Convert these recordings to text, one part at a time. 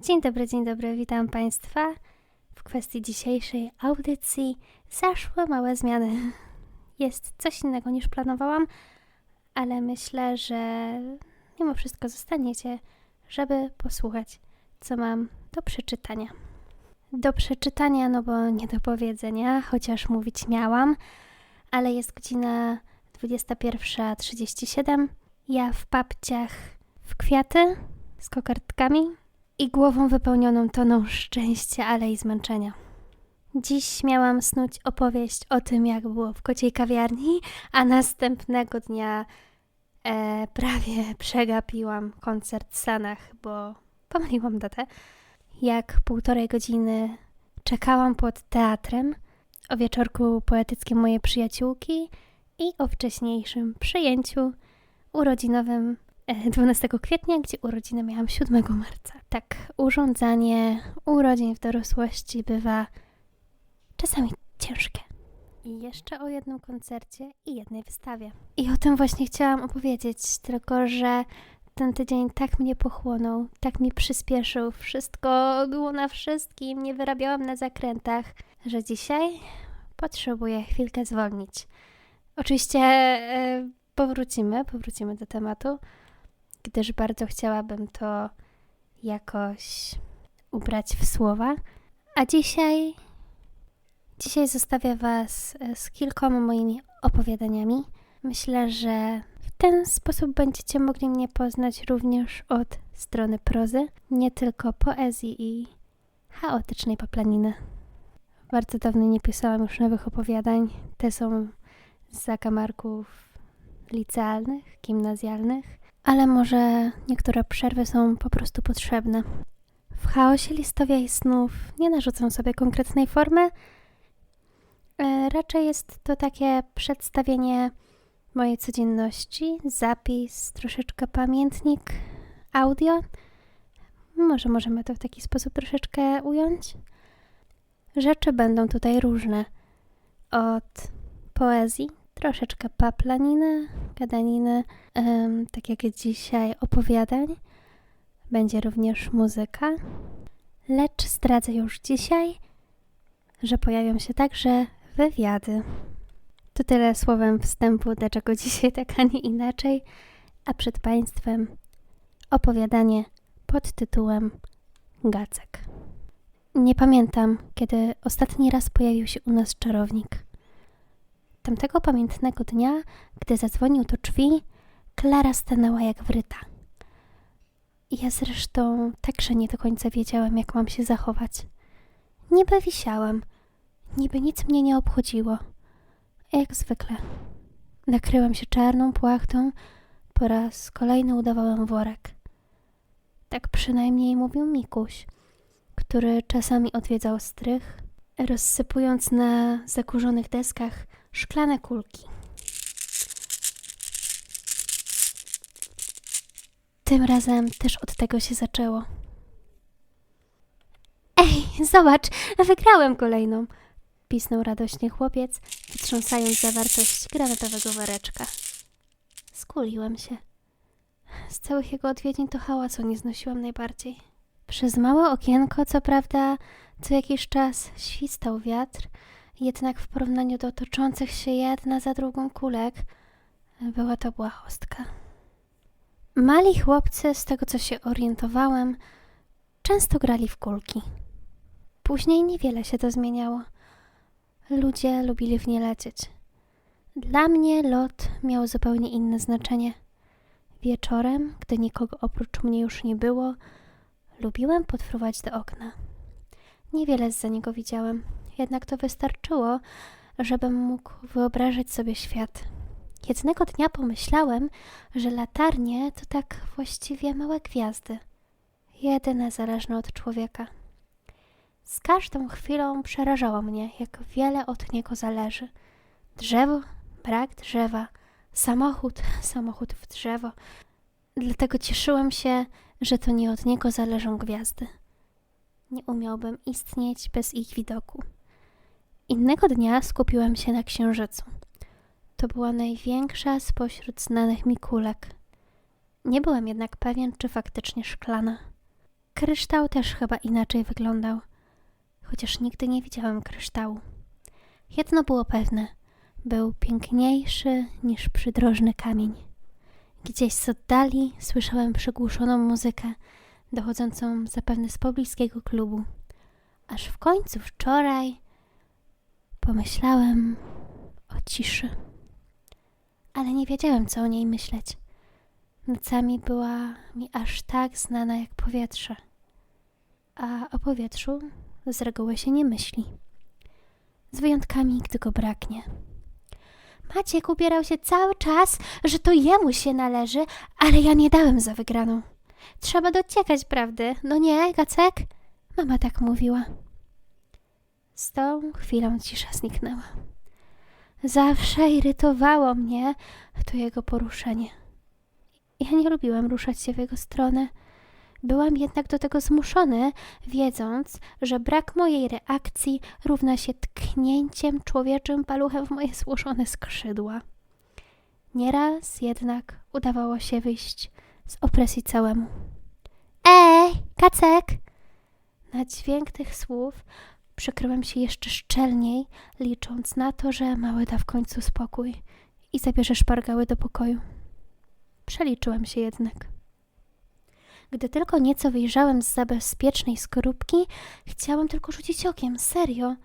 Dzień dobry, dzień dobry, witam Państwa. W kwestii dzisiejszej audycji zaszły małe zmiany. Jest coś innego niż planowałam, ale myślę, że mimo wszystko zostaniecie, żeby posłuchać, co mam do przeczytania. Do przeczytania, no bo nie do powiedzenia, chociaż mówić miałam, ale jest godzina 21.37. Ja w papciach w kwiaty z kokardkami i głową wypełnioną toną szczęścia, ale i zmęczenia. Dziś miałam snuć opowieść o tym, jak było w kociej kawiarni, a następnego dnia e, prawie przegapiłam koncert w Stanach, bo pomyliłam datę. Jak półtorej godziny czekałam pod teatrem o wieczorku poetyckim mojej przyjaciółki i o wcześniejszym przyjęciu urodzinowym 12 kwietnia, gdzie urodziny miałam 7 marca. Tak, urządzanie urodzin w dorosłości bywa czasami ciężkie. I jeszcze o jednym koncercie i jednej wystawie. I o tym właśnie chciałam opowiedzieć, tylko że ten tydzień tak mnie pochłonął, tak mi przyspieszył, wszystko było na wszystkim, nie wyrabiałam na zakrętach, że dzisiaj potrzebuję chwilkę zwolnić. Oczywiście e, powrócimy, powrócimy do tematu, gdyż bardzo chciałabym to jakoś ubrać w słowa. A dzisiaj, dzisiaj zostawię Was e, z kilkoma moimi opowiadaniami. Myślę, że w ten sposób będziecie mogli mnie poznać również od strony prozy, nie tylko poezji i chaotycznej paplaniny. Bardzo dawno nie pisałam już nowych opowiadań. Te są z zakamarków licealnych, gimnazjalnych, ale może niektóre przerwy są po prostu potrzebne. W chaosie listowia i snów nie narzucam sobie konkretnej formy. E, raczej jest to takie przedstawienie mojej codzienności, zapis, troszeczkę pamiętnik, audio. Może możemy to w taki sposób troszeczkę ująć. Rzeczy będą tutaj różne. Od poezji, troszeczkę paplaniny, gadaniny, em, tak jak dzisiaj opowiadań. Będzie również muzyka, lecz zdradzę już dzisiaj, że pojawią się także wywiady. To tyle słowem wstępu, dlaczego dzisiaj tak, a nie inaczej, a przed Państwem opowiadanie pod tytułem Gacek. Nie pamiętam, kiedy ostatni raz pojawił się u nas czarownik. Tamtego pamiętnego dnia, gdy zadzwonił do drzwi, Klara stanęła jak wryta. Ja zresztą także nie do końca wiedziałam, jak mam się zachować. Niby wisiałam, niby nic mnie nie obchodziło. Jak zwykle. Nakryłam się czarną płachtą, po raz kolejny udawałam worek. Tak przynajmniej mówił Mikuś, który czasami odwiedzał strych, rozsypując na zakurzonych deskach szklane kulki. Tym razem też od tego się zaczęło. Ej, zobacz, wygrałem kolejną! Pisnął radośnie chłopiec, wytrząsając zawartość granatowego woreczka. Skuliłem się. Z całych jego odwiedzin to hałasu nie znosiłam najbardziej. Przez małe okienko, co prawda, co jakiś czas świstał wiatr, jednak w porównaniu do toczących się jedna za drugą kulek, była to błahostka. Mali chłopcy, z tego co się orientowałem, często grali w kulki. Później niewiele się to zmieniało. Ludzie lubili w nie lecieć. Dla mnie lot miał zupełnie inne znaczenie. Wieczorem, gdy nikogo oprócz mnie już nie było, lubiłem podfruwać do okna. Niewiele za niego widziałem, jednak to wystarczyło, żebym mógł wyobrazić sobie świat. Jednego dnia pomyślałem, że latarnie to tak właściwie małe gwiazdy, jedyne zależne od człowieka. Z każdą chwilą przerażało mnie, jak wiele od niego zależy. Drzewo, brak drzewa, samochód, samochód w drzewo. Dlatego cieszyłem się, że to nie od niego zależą gwiazdy. Nie umiałbym istnieć bez ich widoku. Innego dnia skupiłem się na księżycu. To była największa spośród znanych mi kulek. Nie byłem jednak pewien, czy faktycznie szklana. kryształ też chyba inaczej wyglądał, chociaż nigdy nie widziałem kryształu. Jedno było pewne, był piękniejszy niż przydrożny kamień. Gdzieś z oddali słyszałem przygłuszoną muzykę, dochodzącą zapewne z pobliskiego klubu. Aż w końcu wczoraj pomyślałem o ciszy. Ale nie wiedziałem, co o niej myśleć. Nocami była mi aż tak znana jak powietrze. A o powietrzu z reguły się nie myśli. Z wyjątkami, gdy go braknie. Maciek ubierał się cały czas, że to jemu się należy, ale ja nie dałem za wygraną. Trzeba dociekać prawdy, no nie, Gacek? Mama tak mówiła. Z tą chwilą cisza zniknęła. Zawsze irytowało mnie to jego poruszenie. Ja nie lubiłem ruszać się w jego stronę. Byłam jednak do tego zmuszony, wiedząc, że brak mojej reakcji równa się tknięciem człowieczym paluchem w moje złożone skrzydła. Nieraz jednak udawało się wyjść z opresji całemu. Ej, kacek! Na dźwięk tych słów przykryłem się jeszcze szczelniej, licząc na to, że mały da w końcu spokój i zabierze szpargały do pokoju. Przeliczyłem się jednak. Gdy tylko nieco wyjrzałem z za bezpiecznej skorupki, chciałem tylko rzucić okiem, serio.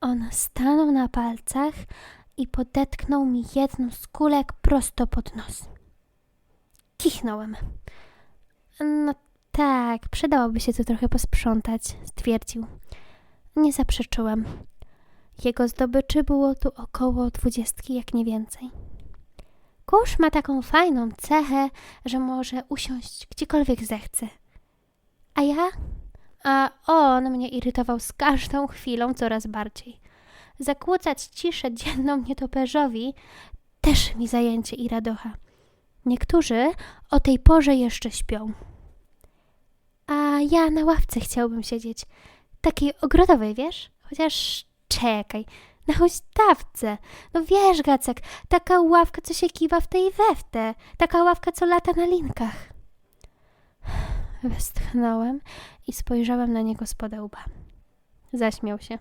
On stanął na palcach i podetknął mi jedną z kulek prosto pod nos. Kichnąłem. No tak, przydałoby się tu trochę posprzątać, stwierdził. Nie zaprzeczyłem. Jego zdobyczy było tu około dwudziestki, jak nie więcej. Kurz ma taką fajną cechę, że może usiąść gdziekolwiek zechce. A ja? A on mnie irytował z każdą chwilą coraz bardziej. Zakłócać ciszę dzienną nietoperzowi też mi zajęcie i radocha. Niektórzy o tej porze jeszcze śpią. A ja na ławce chciałbym siedzieć. Takiej ogrodowej, wiesz? Chociaż czekaj, na huśtawce. No wiesz, Gacek, taka ławka, co się kiwa w tej we w te. Taka ławka, co lata na linkach. Westchnąłem i spojrzałem na niego z łba. Zaśmiał się.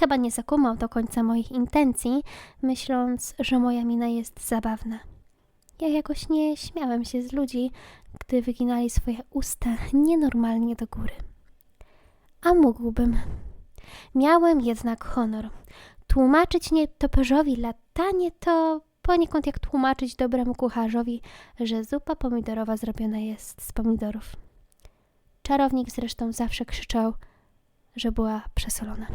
Chyba nie zakumał do końca moich intencji, myśląc, że moja mina jest zabawna. Ja jakoś nie śmiałem się z ludzi, gdy wyginali swoje usta nienormalnie do góry. A mógłbym. Miałem jednak honor. Tłumaczyć nietoperzowi latanie to poniekąd jak tłumaczyć dobremu kucharzowi, że zupa pomidorowa zrobiona jest z pomidorów. Czarownik zresztą zawsze krzyczał, że była przesolona.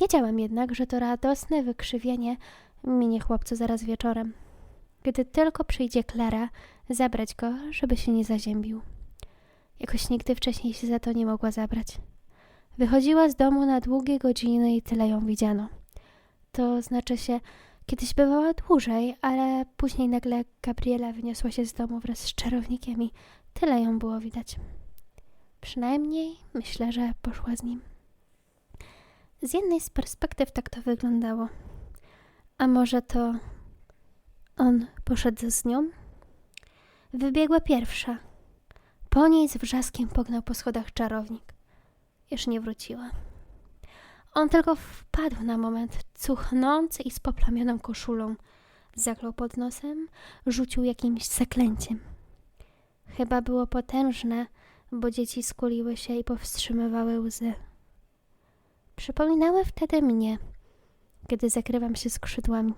Wiedziałem jednak, że to radosne wykrzywienie minie chłopcu zaraz wieczorem, gdy tylko przyjdzie Klara zabrać go, żeby się nie zaziębił. Jakoś nigdy wcześniej się za to nie mogła zabrać. Wychodziła z domu na długie godziny i tyle ją widziano. To znaczy się, kiedyś bywała dłużej, ale później nagle Gabriela wyniosła się z domu wraz z czarownikiem i tyle ją było widać. Przynajmniej myślę, że poszła z nim. Z jednej z perspektyw tak to wyglądało. A może to on poszedł z nią? Wybiegła pierwsza. Po niej z wrzaskiem pognał po schodach czarownik. Już nie wróciła. On tylko wpadł na moment, cuchnący i z poplamioną koszulą. Zaklął pod nosem, rzucił jakimś zaklęciem. Chyba było potężne, bo dzieci skuliły się i powstrzymywały łzy. Przypominały wtedy mnie, kiedy zakrywam się skrzydłami.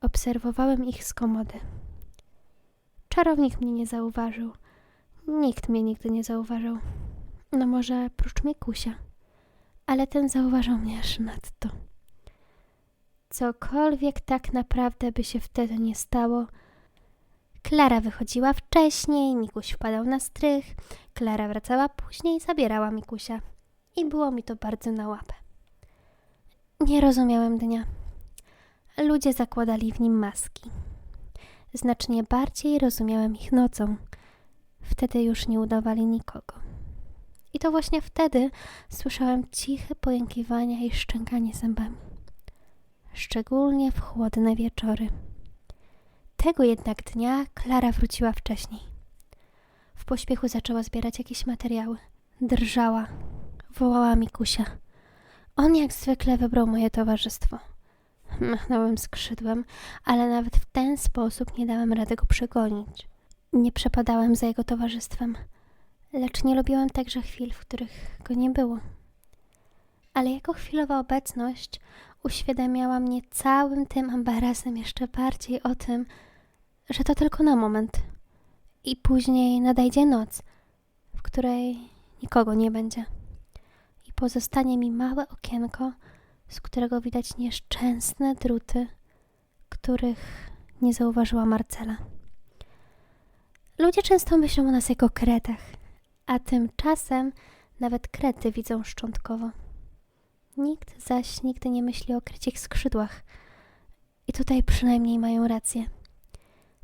Obserwowałem ich z komody. Czarownik mnie nie zauważył. Nikt mnie nigdy nie zauważył. No może prócz Mikusia. Ale ten zauważył mnie aż nadto. Cokolwiek tak naprawdę by się wtedy nie stało, Klara wychodziła wcześniej, Mikuś wpadał na strych, Klara wracała później zabierała Mikusia. I było mi to bardzo na łapę. Nie rozumiałem dnia. Ludzie zakładali w nim maski. Znacznie bardziej rozumiałem ich nocą. Wtedy już nie udawali nikogo. I to właśnie wtedy słyszałem ciche pojękiwania i szczękanie zębami. Szczególnie w chłodne wieczory. Tego jednak dnia Klara wróciła wcześniej. W pośpiechu zaczęła zbierać jakieś materiały. Drżała. Wołała Mikusia. On jak zwykle wybrał moje towarzystwo. Machnąłem skrzydłem, ale nawet w ten sposób nie dałem rady go przegonić. Nie przepadałem za jego towarzystwem, lecz nie lubiłem także chwil, w których go nie było. Ale jego chwilowa obecność uświadamiała mnie całym tym ambarazem jeszcze bardziej o tym, że to tylko na moment. I później nadejdzie noc, w której nikogo nie będzie. I pozostanie mi małe okienko, z którego widać nieszczęsne druty, których nie zauważyła Marcela. Ludzie często myślą o nas jako kretach, a tymczasem nawet krety widzą szczątkowo. Nikt zaś nigdy nie myśli o krycich skrzydłach. I tutaj przynajmniej mają rację.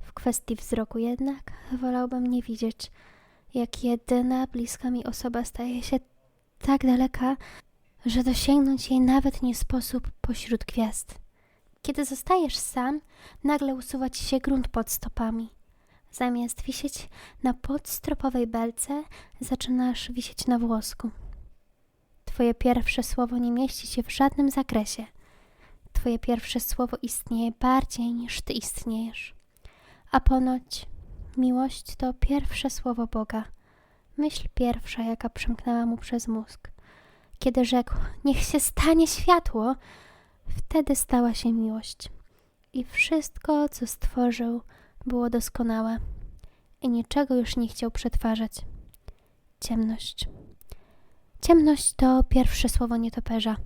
W kwestii wzroku jednak wolałbym nie widzieć, jak jedyna bliska mi osoba staje się tak daleka, że dosięgnąć jej nawet nie sposób pośród gwiazd. Kiedy zostajesz sam, nagle usuwa ci się grunt pod stopami. Zamiast wisieć na podstropowej belce, zaczynasz wisieć na włosku. Twoje pierwsze słowo nie mieści się w żadnym zakresie. Twoje pierwsze słowo istnieje bardziej niż ty istniejesz. A ponoć miłość to pierwsze słowo Boga. Myśl pierwsza, jaka przemknęła mu przez mózg. Kiedy rzekł, niech się stanie światło, wtedy stała się miłość. I wszystko, co stworzył, było doskonałe. I niczego już nie chciał przetwarzać. Ciemność. Ciemność to pierwsze słowo nietoperza.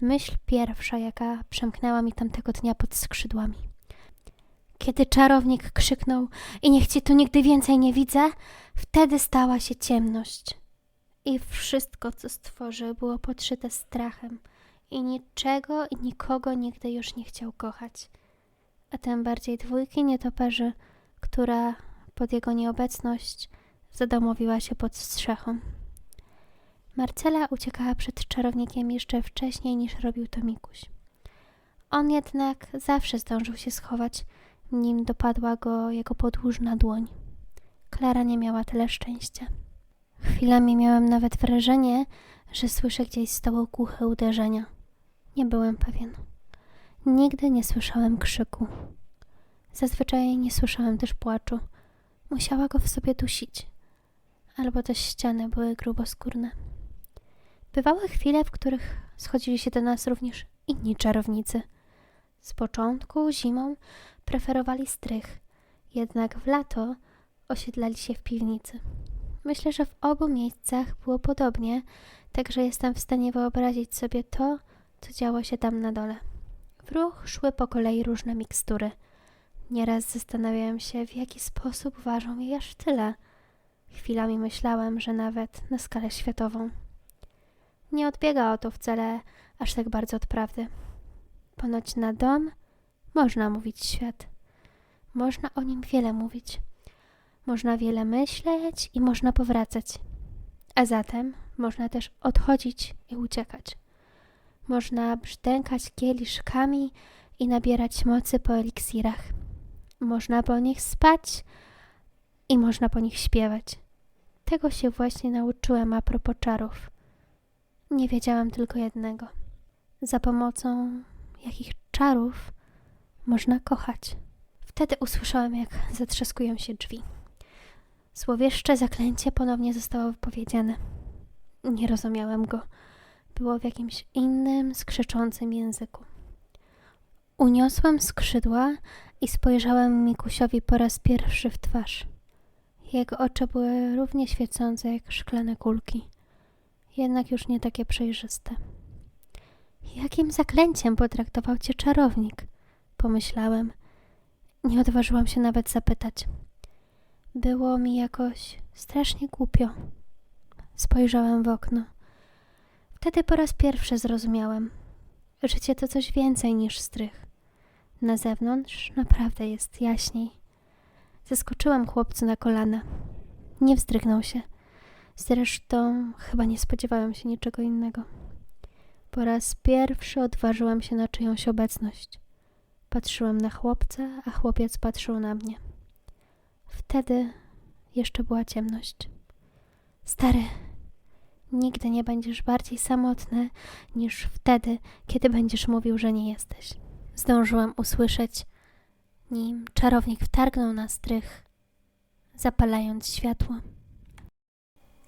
Myśl pierwsza, jaka przemknęła mi tamtego dnia pod skrzydłami. Kiedy czarownik krzyknął i niech cię tu nigdy więcej nie widzę, wtedy stała się ciemność. I wszystko, co stworzył, było podszyte strachem i niczego i nikogo nigdy już nie chciał kochać. A tym bardziej dwójki nietoperzy, która pod jego nieobecność zadomowiła się pod strzechą. Marcela uciekała przed czarownikiem jeszcze wcześniej niż robił to Mikuś. On jednak zawsze zdążył się schować, nim dopadła go jego podłużna dłoń. Klara nie miała tyle szczęścia. Chwilami miałem nawet wrażenie, że słyszę gdzieś z tyłu głuche uderzenia. Nie byłem pewien. Nigdy nie słyszałem krzyku. Zazwyczaj nie słyszałem też płaczu. Musiała go w sobie dusić. Albo też ściany były gruboskórne. Bywały chwile, w których schodzili się do nas również inni czarownicy. Z początku, zimą, preferowali strych, jednak w lato osiedlali się w piwnicy. Myślę, że w obu miejscach było podobnie, także jestem w stanie wyobrazić sobie to, co działo się tam na dole. W ruch szły po kolei różne mikstury. Nieraz zastanawiałem się, w jaki sposób ważą je aż tyle. Chwilami myślałem, że nawet na skalę światową. Nie odbiega o to wcale aż tak bardzo od prawdy. Ponoć na dom można mówić świat. Można o nim wiele mówić. Można wiele myśleć i można powracać. A zatem można też odchodzić i uciekać. Można brzdękać kieliszkami i nabierać mocy po eliksirach. Można po nich spać i można po nich śpiewać. Tego się właśnie nauczyłem a propos czarów. Nie wiedziałam tylko jednego. Za pomocą jakich czarów można kochać. Wtedy usłyszałem, jak zatrzaskują się drzwi. Złowieszcze zaklęcie ponownie zostało wypowiedziane. Nie rozumiałem go. Było w jakimś innym, skrzyczącym języku. Uniosłem skrzydła i spojrzałem Mikusiowi po raz pierwszy w twarz. Jego oczy były równie świecące jak szklane kulki, jednak już nie takie przejrzyste. Jakim zaklęciem potraktował cię czarownik? Pomyślałem. Nie odważyłam się nawet zapytać. Było mi jakoś strasznie głupio. Spojrzałem w okno. Wtedy po raz pierwszy zrozumiałem. Życie to coś więcej niż strych. Na zewnątrz naprawdę jest jaśniej. Zeskoczyłem chłopcu na kolana. Nie wzdrygnął się. Zresztą chyba nie spodziewałem się niczego innego. Po raz pierwszy odważyłem się na czyjąś obecność. Patrzyłem na chłopca, a chłopiec patrzył na mnie. Wtedy jeszcze była ciemność. Stary, nigdy nie będziesz bardziej samotny niż wtedy, kiedy będziesz mówił, że nie jesteś. Zdążyłam usłyszeć, nim czarownik wtargnął na strych, zapalając światło.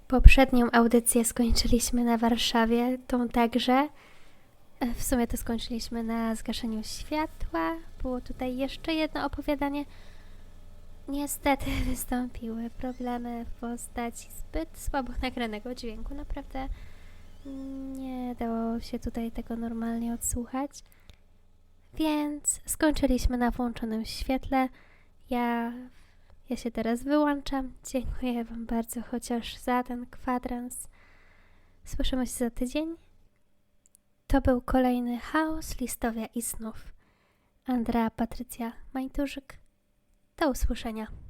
Poprzednią audycję skończyliśmy na Warszawie, tą także. E, W sumie to skończyliśmy na zgaszeniu światła. Było tutaj jeszcze jedno opowiadanie. Niestety wystąpiły problemy w postaci zbyt słabo nagranego dźwięku. Naprawdę nie dało się tutaj tego normalnie odsłuchać. Więc skończyliśmy na włączonym świetle. Ja, ja się teraz wyłączam. Dziękuję Wam bardzo chociaż za ten kwadrans. Słyszymy się za tydzień. To był kolejny chaos listowia i snów. Andrea Patrycja Majturzyk. Do usłyszenia.